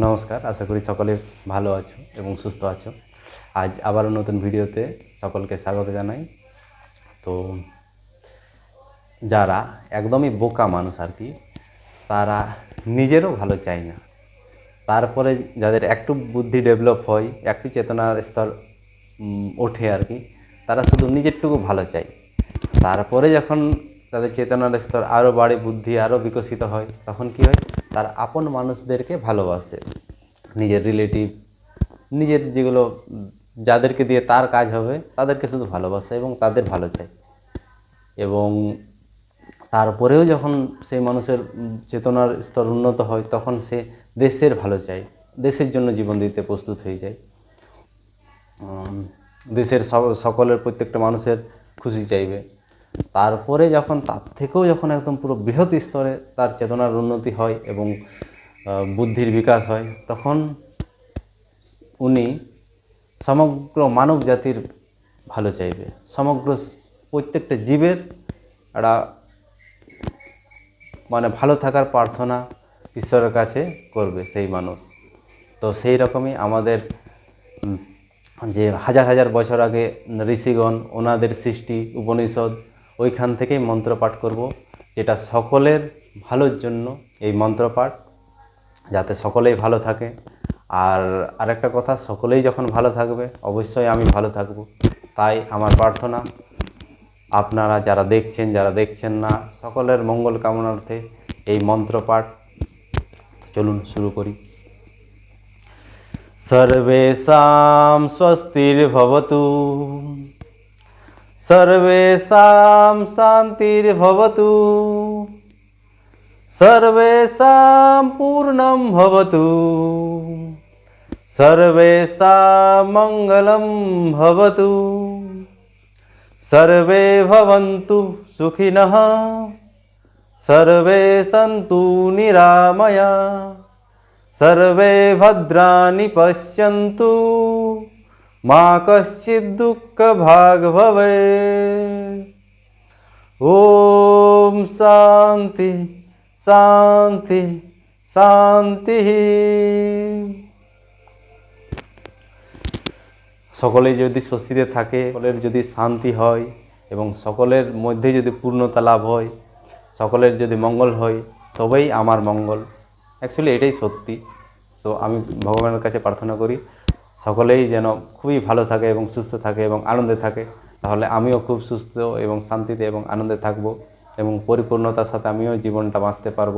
নমস্কার, আশা করি সকলে ভালো আছো এবং সুস্থ আছো। আজ আবারও নতুন ভিডিওতে সকলকে স্বাগত জানাই। তো যারা একদমই বোকা মানুষ আর কি, তারা নিজেরও ভালো চায় না। তারপরে যাদের একটু বুদ্ধি ডেভেলপ হয়, একটু চেতনার স্তর ওঠে আর কি, তারা শুধু নিজেরটুকু ভালো চায়। তারপরে যখন তাদের চেতনার স্তর আরও বাড়ে, বুদ্ধি আরও বিকশিত হয়, তখন কি হয়? তার আপন মানুষদেরকে ভালোবাসে। নিজের রিলেটিভ নিজের যেগুলো, যাদেরকে দিয়ে তার কাজ হবে, তাদেরকে শুধু ভালোবাসে এবং তাদের ভালো চায়। এবং তারপরেও যখন সেই মানুষের চেতনার স্তর উন্নত হয়, তখন সে দেশের ভালো চায়, দেশের জন্য জীবন দিতে প্রস্তুত হয়ে যায়। দেশের সকলের প্রত্যেকটা মানুষের খুশি চাইবে। তারপরে যখন তার থেকেও যখন একদম পুরো বৃহৎ স্তরে তার চেতনার উন্নতি হয় এবং বুদ্ধির বিকাশ হয়, তখন উনি সমগ্র মানব জাতির ভালো চাইবে। সমগ্র প্রত্যেকটা জীবের একটা মানে ভালো থাকার প্রার্থনা ঈশ্বরের কাছে করবে সেই মানুষ। তো সেই রকমই আমাদের যে হাজার হাজার বছর আগে ঋষিগণ, ওনাদের সৃষ্টি, উপনিষদ ওইখান থেকেই মন্ত্রপাঠ করব, যেটা সকলের ভালোর জন্য এই মন্ত্রপাঠ, যাতে সকলেই ভালো থাকে। আর আরেকটা কথা, সকলেই যখন ভালো থাকবে, অবশ্যই আমি ভালো থাকব। তাই আমার প্রার্থনা, আপনারা যারা দেখছেন যারা দেখছেন না, সকলের মঙ্গল কামনার্থে এই মন্ত্রপাঠ চলুন শুরু করি। সর্বেষাং স্বস্তির্ভবতু। सर्वेषां शान्तिर्भवतु। सर्वेषां पूर्णं भवतु। सर्वेषां मङ्गलं भवतु। सर्वे भवन्तु सुखिनः। सर्वे सन्तु निरामया। सर्वे भद्राणि पश्यन्तु। মা কশ্চিৎ দুঃখ ভাগ ভবে। ওম শান্তি শান্তি শান্তি। সকলে যদি স্বস্তিতে থাকে, সকলের যদি শান্তি হয় এবং সকলের মধ্যে যদি পূর্ণতা লাভ হয়, সকলের যদি মঙ্গল হয়, তবেই আমার মঙ্গল। অ্যাকচুয়ালি এটাই সত্যি। তো আমি ভগবানের কাছে প্রার্থনা করি সকলেই যেন খুবই ভালো থাকে এবং সুস্থ থাকে এবং আনন্দে থাকে, তাহলে আমিও খুব সুস্থ এবং শান্তিতে এবং আনন্দে থাকব এবং পরিপূর্ণতার সাথে আমিও জীবনটা বাঁচতে পারব।